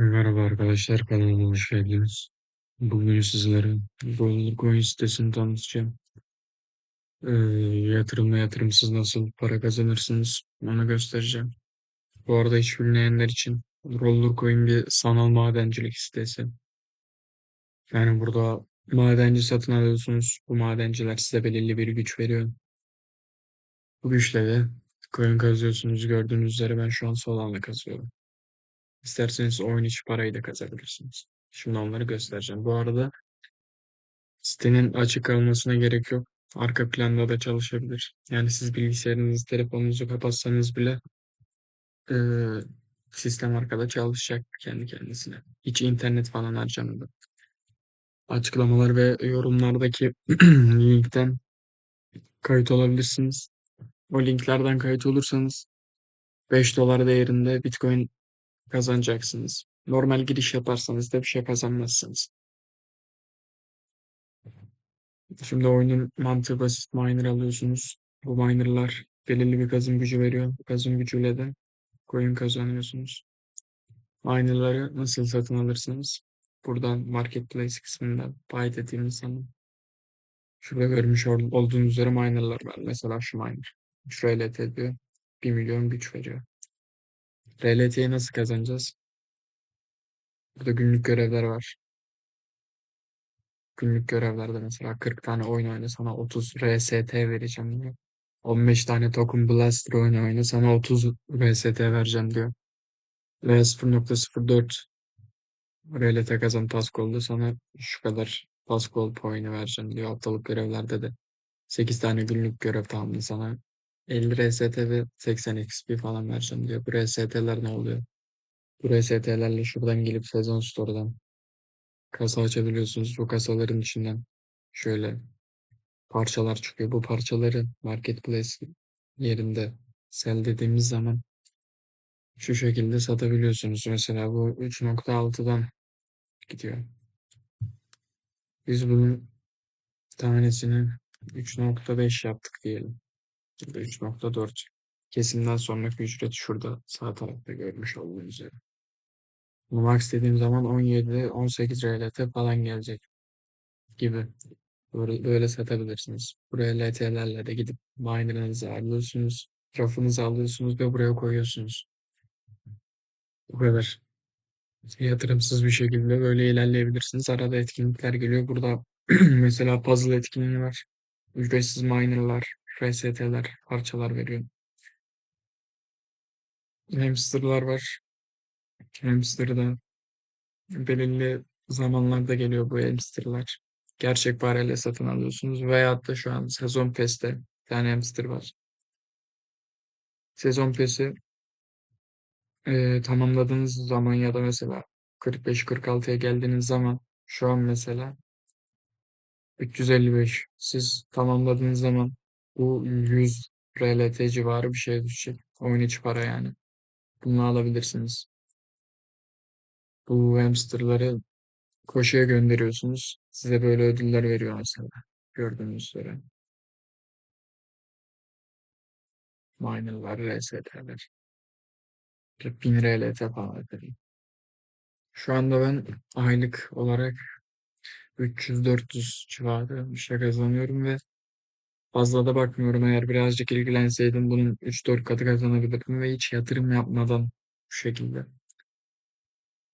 Merhaba arkadaşlar kanalıma hoş geldiniz. Bugün sizlere Roller Coin sitesini tanıtacağım. Ee, yatırımla yatırımsız nasıl para kazanırsınız onu göstereceğim. Bu arada hiç bilmeyenler için Roller Coin bir sanal madencilik sitesi. Yani burada madenci satın alıyorsunuz. Bu madenciler size belirli bir güç veriyor. Bu güçle de coin kazıyorsunuz. Gördüğünüz üzere ben şu an Solana kazıyorum. İsterseniz oyun içi parayı da kazabilirsiniz. Şimdi onları göstereceğim. Bu arada Sitenin açık kalmasına gerek yok. Arka planda da çalışabilir. Yani siz bilgisayarınızı, telefonunuzu kapatsanız bile eee, sistem arkada çalışacak kendi kendisine. Hiç internet falan harcamadan. Açıklamalar ve yorumlardaki linkten kayıt olabilirsiniz. O linklerden kayıt olursanız 5 dolar değerinde Bitcoin kazanacaksınız. Normal giriş yaparsanız da bir şey kazanmazsınız. Şimdi oyunun mantığı basit. Miner alıyorsunuz. Bu minerlar belirli bir kazım gücü veriyor. Bu kazım gücüyle de coin kazanıyorsunuz. Minerları nasıl satın alırsınız? Buradan Marketplace kısmında buy dediğimiz zaman şurada görmüş ol- olduğunuz üzere minerlar var. Mesela şu miner. 3 RLT diyor. 1 milyon güç veriyor. RLT'yi nasıl kazanacağız? Burada günlük görevler var. Günlük görevlerde mesela 40 tane oyun oyna sana 30 RST vereceğim diyor. 15 tane Token Blaster oyunu oyna sana 30 RST vereceğim diyor. Ve 0.04 RLT kazan task oldu sana şu kadar task ol puanı vereceğim diyor. Haftalık görevlerde de 8 tane günlük görev tamamlı sana 50 RST ve 80 XP falan vereceğim diyor. Bu RST'ler ne oluyor? Bu RST'lerle şuradan gelip sezon store'dan kasa açabiliyorsunuz. Bu kasaların içinden şöyle parçalar çıkıyor. Bu parçaları marketplace yerinde sell dediğimiz zaman şu şekilde satabiliyorsunuz. Mesela bu 3.6'dan gidiyor. Biz bunun tanesini 3.5 yaptık diyelim. Ya da 3.4. Kesimden sonraki ücret şurada sağ tarafta görmüş olduğunuz üzere. Bunu max dediğim zaman 17-18 RLT falan gelecek gibi. Böyle, böyle satabilirsiniz. Buraya LT'lerle de gidip miner'ınızı alıyorsunuz. Rafınızı alıyorsunuz ve buraya koyuyorsunuz. Bu kadar. Yatırımsız bir şekilde böyle ilerleyebilirsiniz. Arada etkinlikler geliyor. Burada mesela puzzle etkinliği var. Ücretsiz miner'lar, RST'ler, parçalar veriyor. Hamster'lar var. Hamster'da belirli zamanlarda geliyor bu hamster'lar. Gerçek parayla satın alıyorsunuz. Veyahut da şu an sezon peste bir tane hamster var. Sezon pesi e, tamamladığınız zaman ya da mesela 45-46'ya geldiğiniz zaman şu an mesela 355 siz tamamladığınız zaman bu 100 RLT civarı bir şey düşecek. Oyun içi para yani. Bunu alabilirsiniz. Bu hamsterları koşuya gönderiyorsunuz. Size böyle ödüller veriyor mesela. Gördüğünüz üzere. Miner'lar, RST'ler. 1000 RLT falan ödedim. Şu anda ben aylık olarak 300-400 civarı bir şey kazanıyorum ve fazla da bakmıyorum. Eğer birazcık ilgilenseydim bunun 3-4 katı kazanabilirdim ve hiç yatırım yapmadan bu şekilde.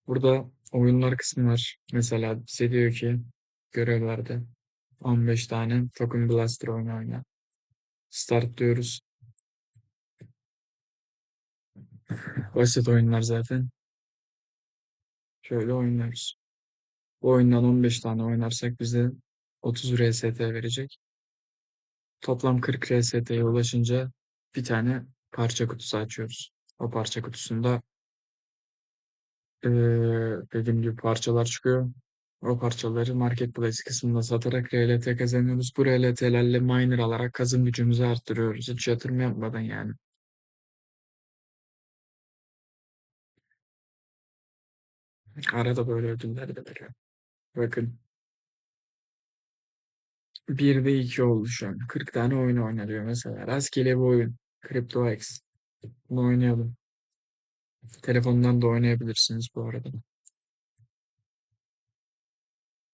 Burada oyunlar kısmı var. Mesela bize diyor ki görevlerde 15 tane Token Blaster oyunu oyna. Start diyoruz. Basit oyunlar zaten. Şöyle oynuyoruz. Bu oyundan 15 tane oynarsak bize 30 RST verecek. Toplam 40 RST'ye ulaşınca bir tane parça kutusu açıyoruz. O parça kutusunda dediğim gibi parçalar çıkıyor. O parçaları marketplace kısmında satarak RLT kazanıyoruz. Bu RLT'lerle miner alarak kazım gücümüzü arttırıyoruz. Hiç yatırım yapmadan yani. Arada böyle ödüller de veriyor. Bakın. 1'de 2 oldu şu an. 40 tane oyun oynanıyor mesela. Rastgele bir oyun. CryptoX. Bunu oynayalım. Telefondan da oynayabilirsiniz bu arada.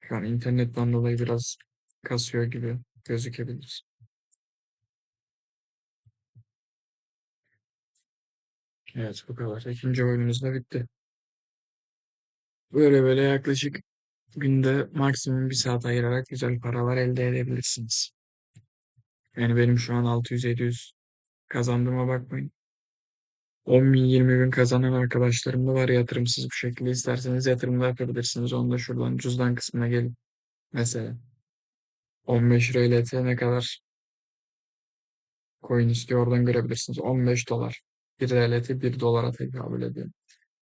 Şu an internetten dolayı biraz kasıyor gibi gözükebilir. Evet bu kadar. İkinci oyunumuz da bitti. Böyle böyle yaklaşık günde maksimum bir saat ayırarak güzel paralar elde edebilirsiniz. Yani benim şu an 600-700 kazandığıma bakmayın. 10 bin 20 bin kazanan arkadaşlarım da var yatırımsız bir şekilde. İsterseniz yatırım da yapabilirsiniz. Onu da şuradan cüzdan kısmına gelin. Mesela 15 RLT ne kadar coin istiyor oradan görebilirsiniz. 15 dolar. 1 RLT 1 dolara tekabül ediyor.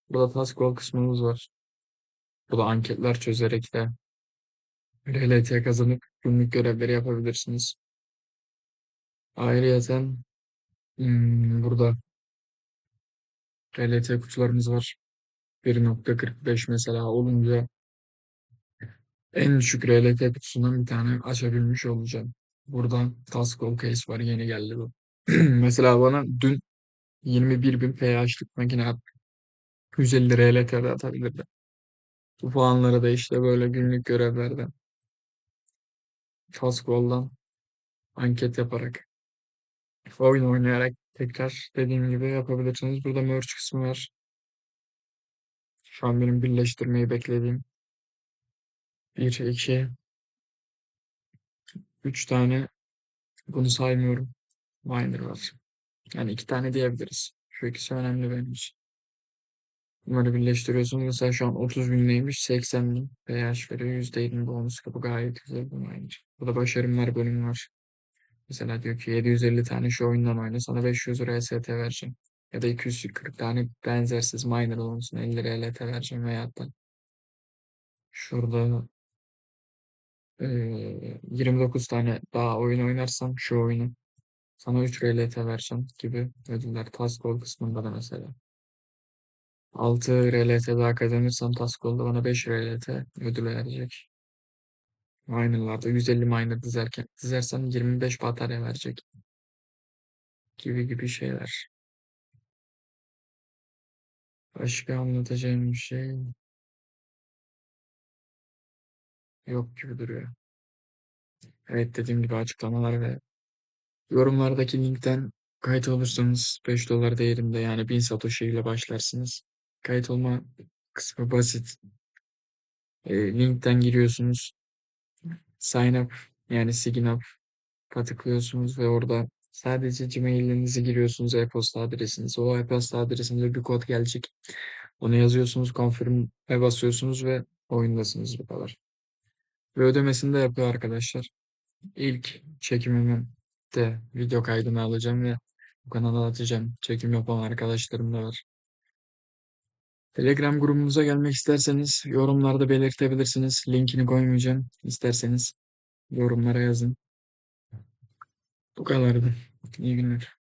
Burada task goal kısmımız var. Burada anketler çözerek de RLT kazanıp günlük görevleri yapabilirsiniz. Ayrıyeten hmm, burada RLT kutularımız var. 1.45 mesela olunca en düşük RLT kutusundan bir tane açabilmiş olacağım. Buradan Taskol Case var yeni geldi bu. Mesela bana dün 21.000 PH'lık makine attı. 150 RLT'de atabilirdi. Bu puanları da işte böyle günlük görevlerden Taskol'dan anket yaparak oyun oynayarak tekrar dediğim gibi yapabilirsiniz. Burada merch kısmı var. Şu an benim birleştirmeyi beklediğim 1, 2, 3 tane bunu saymıyorum. Miner var. Yani iki tane diyebiliriz. Şu ikisi önemli benim için. Bunları birleştiriyorsun. Mesela şu an 30 bin neymiş? 80 bin PH veriyor. %20 bonus kapı gayet güzel bir miner. Burada başarımlar bölümü var. Mesela diyor ki 750 tane şu oyundan oyna sana 500 lira ST vereceğim. Ya da 240 tane benzersiz miner olmasın 50 lira LT vereceğim veyahut da şurada eee, 29 tane daha oyun oynarsam şu oyunu sana 3 RLT vereceğim gibi ödüller. Task kısmında da mesela. 6 RLT daha kazanırsam task goal'da bana 5 RLT ödül verecek. Miner'larda 150 miner dizerken dizersem 25 batarya verecek. Gibi gibi şeyler. Başka anlatacağım bir şey yok gibi duruyor. Evet dediğim gibi açıklamalar ve yorumlardaki linkten kayıt olursanız 5 dolar değerinde yani 1000 satoshi ile başlarsınız. Kayıt olma kısmı basit. E, linkten giriyorsunuz. Sign up yani sign up tıklıyorsunuz ve orada sadece Gmail'inizi giriyorsunuz e-posta adresinizi. O e-posta adresinde bir kod gelecek. Onu yazıyorsunuz, confirm'e basıyorsunuz ve oyundasınız bu kadar. Ve ödemesini de yapıyor arkadaşlar. İlk çekimimin de video kaydını alacağım ve bu kanala atacağım. Çekim yapan arkadaşlarım da var. Telegram grubumuza gelmek isterseniz yorumlarda belirtebilirsiniz. Linkini koymayacağım. İsterseniz yorumlara yazın. Bu kadardı. İyi günler.